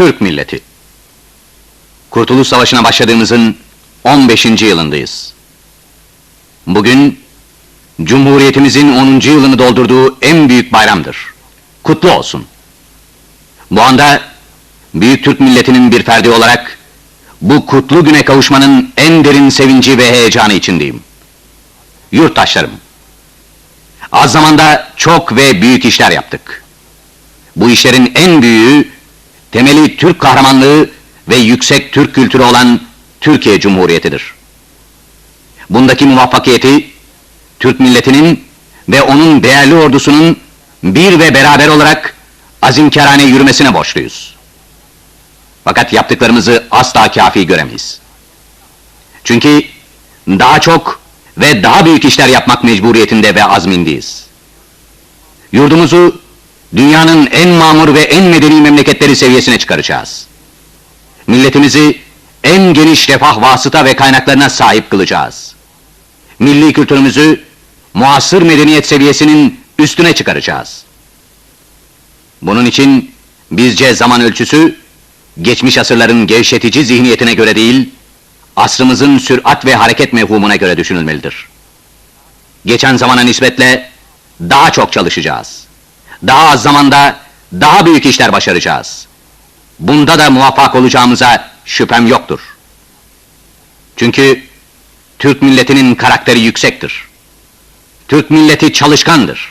Türk milleti. Kurtuluş Savaşı'na başladığımızın 15. yılındayız. Bugün Cumhuriyetimizin 10. yılını doldurduğu en büyük bayramdır. Kutlu olsun. Bu anda büyük Türk milletinin bir ferdi olarak bu kutlu güne kavuşmanın en derin sevinci ve heyecanı içindeyim. Yurttaşlarım, az zamanda çok ve büyük işler yaptık. Bu işlerin en büyüğü, temeli Türk kahramanlığı ve yüksek Türk kültürü olan Türkiye Cumhuriyeti'dir. Bundaki muvaffakiyeti, Türk milletinin ve onun değerli ordusunun bir ve beraber olarak azimkârane yürümesine borçluyuz. Fakat yaptıklarımızı asla kafi göremeyiz. Çünkü daha çok ve daha büyük işler yapmak mecburiyetinde ve azmindeyiz. Yurdumuzu dünyanın en mamur ve en medeni memleketleri seviyesine çıkaracağız. Milletimizi en geniş refah vasıta ve kaynaklarına sahip kılacağız. Milli kültürümüzü muasır medeniyet seviyesinin üstüne çıkaracağız. Bunun için bizce zaman ölçüsü geçmiş asırların gevşetici zihniyetine göre değil, asrımızın sürat ve hareket mevhumuna göre düşünülmelidir. Geçen zamana nispetle daha çok çalışacağız. Daha az zamanda daha büyük işler başaracağız. Bunda da muvaffak olacağımıza şüphem yoktur. Çünkü Türk milletinin karakteri yüksektir. Türk milleti çalışkandır.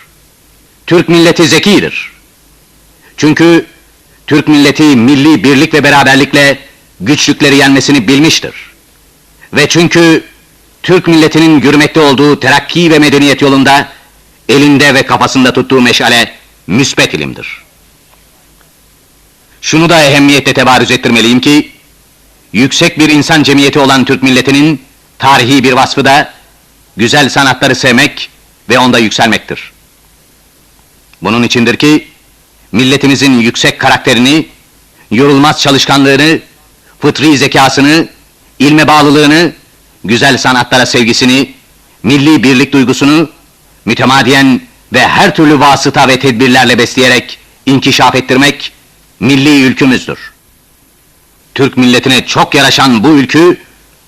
Türk milleti zekidir. Çünkü Türk milleti milli birlik ve beraberlikle güçlükleri yenmesini bilmiştir. Ve çünkü Türk milletinin yürümekte olduğu terakki ve medeniyet yolunda elinde ve kafasında tuttuğu meşale müsbet ilimdir. Şunu da ehemmiyetle tebarüz ettirmeliyim ki, yüksek bir insan cemiyeti olan Türk milletinin tarihi bir vasfı da güzel sanatları sevmek ve onda yükselmektir. Bunun içindir ki, milletimizin yüksek karakterini, yorulmaz çalışkanlığını, fıtri zekasını, ilme bağlılığını, güzel sanatlara sevgisini, milli birlik duygusunu, mütemadiyen ve her türlü vasıta ve tedbirlerle besleyerek inkişaf ettirmek, milli ülkümüzdür. Türk milletine çok yaraşan bu ülkü,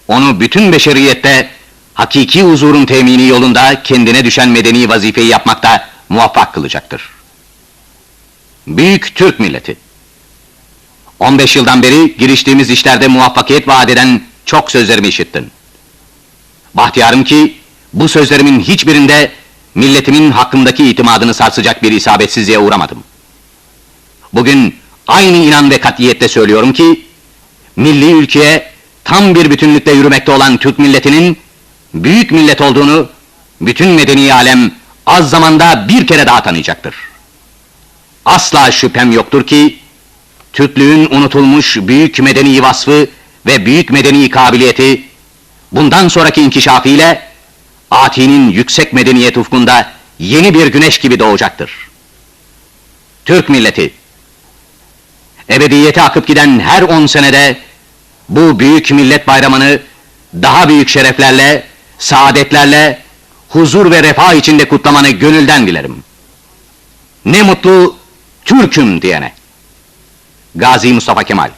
onu bütün beşeriyette hakiki huzurun temini yolunda kendine düşen medeni vazifeyi yapmakta muvaffak kılacaktır. Büyük Türk milleti. 15 yıldan beri giriştiğimiz işlerde muvaffakiyet vaat eden çok sözlerimi işittin. Bahtiyarım ki bu sözlerimin hiçbirinde milletimin hakkındaki itimadını sarsacak bir isabetsizliğe uğramadım. Bugün aynı inan ve katiyette söylüyorum ki milli ülkeye tam bir bütünlükle yürümekte olan Türk milletinin büyük millet olduğunu bütün medeni alem az zamanda bir kere daha tanıyacaktır. Asla şüphem yoktur ki, Türklüğün unutulmuş büyük medeni vasfı ve büyük medeni kabiliyeti, bundan sonraki inkişafıyla, Ati'nin yüksek medeniyet ufkunda yeni bir güneş gibi doğacaktır. Türk milleti, ebediyete akıp giden her on senede, bu büyük millet bayramını daha büyük şereflerle, saadetlerle, huzur ve refah içinde kutlamanı gönülden dilerim. Ne mutlu Türk'üm diyene. Gazi Mustafa Kemal